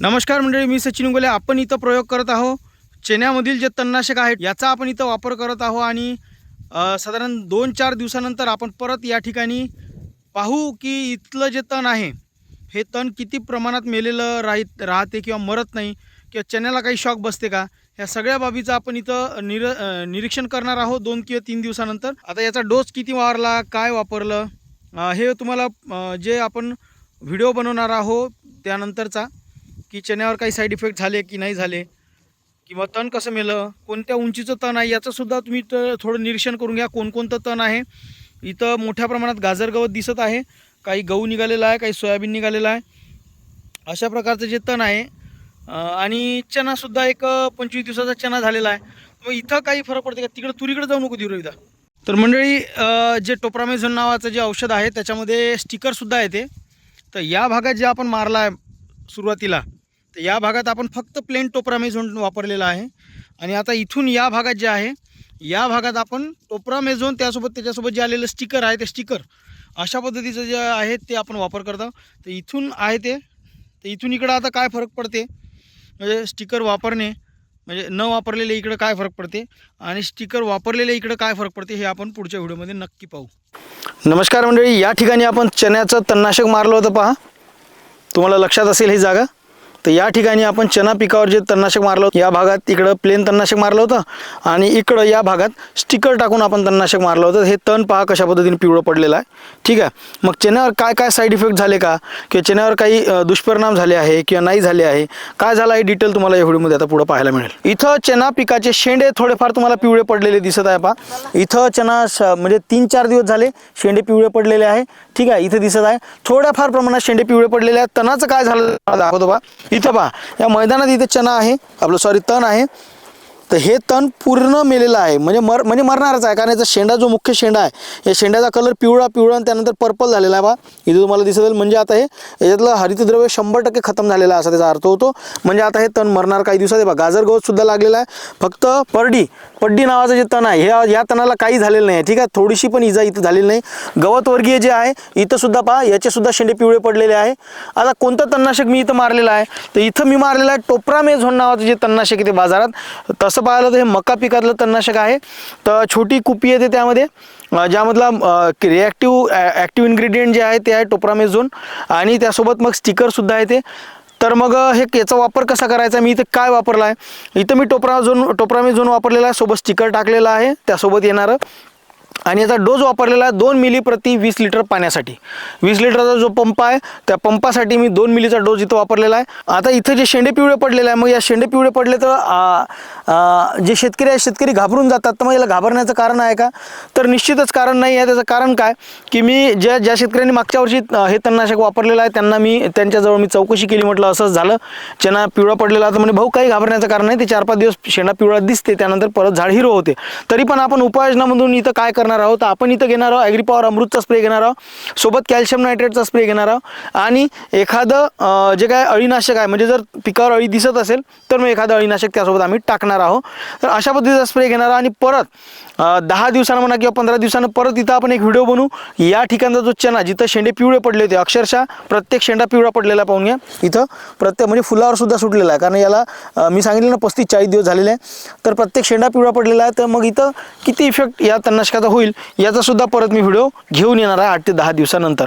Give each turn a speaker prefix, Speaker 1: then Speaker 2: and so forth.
Speaker 1: नमस्कार मंडळी मी सचिन गोले आपण इथं प्रयोग करत आहो चेन्यामधील जे तणनाशक आहे याचा आपण इथं वापर करत आहो आणि साधारण दोन चार दिवसानंतर आपण परत या ठिकाणी पाहू की इथलं जे तण आहे हे तण किती प्रमाणात मेलेलं राहित राहते किंवा मरत नाही किंवा चण्याला काही शॉक बसते का ह्या सगळ्या बाबीचं आपण इथं निर निरीक्षण करणार आहोत दोन किंवा तीन दिवसानंतर. आता याचा डोस किती वारला काय वापरलं हे तुम्हाला जे आपण व्हिडिओ बनवणार आहो त्यानंतरचा. की चण्यावर काही साईड इफेक्ट झाले की नाही झाले? किंवा तण कसं मेलं? कोणत्या उंचीचं तण आहे? याचंसुद्धा तुम्ही तर थोडं निरीक्षण करून घ्या. कोणकोणतं तण आहे? इथं मोठ्या प्रमाणात गाजर गवत दिसत आहे. काही गहू निघालेला आहे काही सोयाबीन निघालेला आहे. अशा प्रकारचं जे तण आहे आणि चणासुद्धा एक पंचवीस दिवसाचा चणा झालेला आहे. मग इथं काही फरक पडते का? तिकडं तुरीकडे जाऊ नको तिकडे तर मंडळी जे टोप्रामेझोन नावाचं जे औषध आहे त्याच्यामध्ये स्टिकरसुद्धा येते. तर या भागात जे आपण मारला आहे सुरुवातीला तर या भागात आपण फक्त प्लेन टोप्रामेझोन वापरलेला आहे. आणि आता इथून या भागात जे आहे या भागात आपण टोप्रामेझोन त्यासोबत त्याच्यासोबत जे आलेलं स्टिकर आहे ते स्टिकर अशा पद्धतीचं जे आहे ते आपण वापर करतो तर इथून आहे ते. तर इथून इकडं आता काय फरक पडते? म्हणजे स्टिकर वापरणे म्हणजे न वापरलेले इकडं काय फरक पडते? आणि स्टिकर वापरलेले इकडं काय फरक पडते हे आपण पुढच्या व्हिडिओमध्ये नक्की पाहू. नमस्कार मंडळी या ठिकाणी आपण चण्याचं तणनाशक मारलं होतं पहा. तुम्हाला लक्षात असेल ही जागा? तर या ठिकाणी आपण चना पिकावर जे तणनाशक मारलं होतं या भागात इकडं प्लेन तणनाशक मारलं होतं आणि इकडं या भागात स्टिकर टाकून आपण तणनाशक मारलं होतं. हे तण पहा कशा पद्धतीने पिवळं पडलेलं आहे. ठीक आहे? मग चण्यावर काय काय साईड इफेक्ट झाले का? किंवा चण्यावर काही दुष्परिणाम झाले आहे किंवा नाही झाले आहे? काय झालं आहे? डिटेल तुम्हाला या व्हिडिओमध्ये आता पुढं पाहायला मिळेल. इथं चना पिकाचे शेंडे थोडेफार तुम्हाला पिवळे पडलेले दिसत आहे पहा. इथं चना म्हणजे तीन चार दिवस झाले शेंडे पिवळे पडलेले आहे. ठीक आहे? इथे दिसत आहे. थोड्याफार प्रमाणात शेंडे पिवळे पडलेले आहेत. तणाचं काय झालं? दाखवतो बा इथं पहा या मैदानात इथे चना आहे आपलं सॉरी तण आहे. तर हे तण पूर्ण मेलेलं आहे. म्हणजे मर म्हणजे मरणारच आहे. कारण याचा शेंडा जो मुख्य शेंडा आहे या शेंड्याचा कलर पिवळा पिवळा आणि त्यानंतर पर्पल झालेला आहे बा. इथे तुम्हाला दिसत असेल म्हणजे आता हे याच्यातलं हरितद्रव्य शंभर टक्के खतम झालेलं आहे असा त्याचा अर्थ होतो. म्हणजे आता हे तण मरणार काही दिवसात आहे बा. गाजर गवतसुद्धा लागलेला आहे. फक्त परडी पड्डी नावाचं जे तण आहे हे या तणाला काही झालेलं नाही. ठीक आहे? थोडीशी पण इजा इथं झालेली नाही. गवतवर्गीय जे आहे इथं सुद्धा पहा याचेसुद्धा शेंडे पिवळे पडलेले आहे. आता कोणतं तणनाशक मी इथं मारलेलं आहे? तर इथं मी मारलेलं आहे टोप्रामेझोन नावाचं जे तणनाशक येते बाजारात. तसं पाहिलं तर हे मका पिकातलं तणनाशक आहे. तर छोटी कुपी येते त्यामध्ये. ज्यामधला रिॲक्टिव्ह ॲक्टिव्ह इन्ग्रेडियंट जे आहे ते आहे टोप्रामेझोन. आणि त्यासोबत मग स्टिकरसुद्धा येते तर मग हे याचा वापर कसा करायचा? मी इथं काय वापरला आहे इथं मी टोप्राझोन टोप्रामेझोन वापरलेला आहे. सोबत स्टिकर टाकलेलं आहे. त्यासोबत येणारं आणि याचा डोस वापरलेला आहे दोन मिली प्रति वीस लिटर पाण्यासाठी. वीस लिटरचा जो पंप आहे त्या पंपासाठी मी दोन मिलीचा डोस इथं वापरलेला आहे. आता इथं जे शेंडे पिवळे पडलेले आहे मग या शेंडे पिवळे पडले तर आ, आ, जे शेतकरी आहे शेतकरी घाबरून जातात. तर मग याला घाबरण्याचं कारण आहे का? तर निश्चितच कारण नाही आहे. त्याचं कारण काय? की मी ज्या ज्या शेतकऱ्यांनी मागच्या वर्षी हे तणनाशक वापरलेलं आहे त्यांना मी त्यांच्याजवळ मी चौकशी केली म्हटलं असंच झालं. ज्यांना पिवळा पडलेला तर म्हणजे भाऊ काही घाबरण्याचं कारण नाही. ते चार पाच दिवस शेंडा पिवळा दिसते. त्यानंतर परत झाड हिरो होते. तरी पण आपण उपाययोजनामधून इथं काय करणार आहोत. तर आपण इथं घेणार आहोत. ॲग्रीपॉवर अमृतचा स्प्रे घेणार आहोत. सोबत कॅल्शियम नायट्रेटचा स्प्रे घेणार आहोत. आणि एखादं जे काय अळीनाशक आहे म्हणजे जर पिकावर अळी दिसत असेल तर मग एखादं अळीनाशक त्यासोबत आम्ही टाकणार आहोत. तर अशा पद्धतीचा स्प्रे घेणार आहोत. आणि परत दहा दिवसानं म्हणा किंवा पंधरा दिवसानं परत इथं आपण एक व्हिडिओ बनवू. या ठिकाणचा जो चना जिथं शेंडे पिवळे पडले होते अक्षरशः प्रत्येक शेंडा पिवळा पडलेला पाहून घ्या. इथं प्रत्येक म्हणजे फुलावर सुद्धा सुटलेला आहे. कारण याला मी सांगितलं ना पस्तीस चाळीस दिवस झालेले आहे. तर प्रत्येक शेंडा पिवळा पडलेला आहे. तर मग इथं किती इफेक्ट या तणनाशकाचा होईल याचा सुद्धा परत मी व्हिडिओ घेऊन येणार आहे आठ ते दहा दिवसानंतर.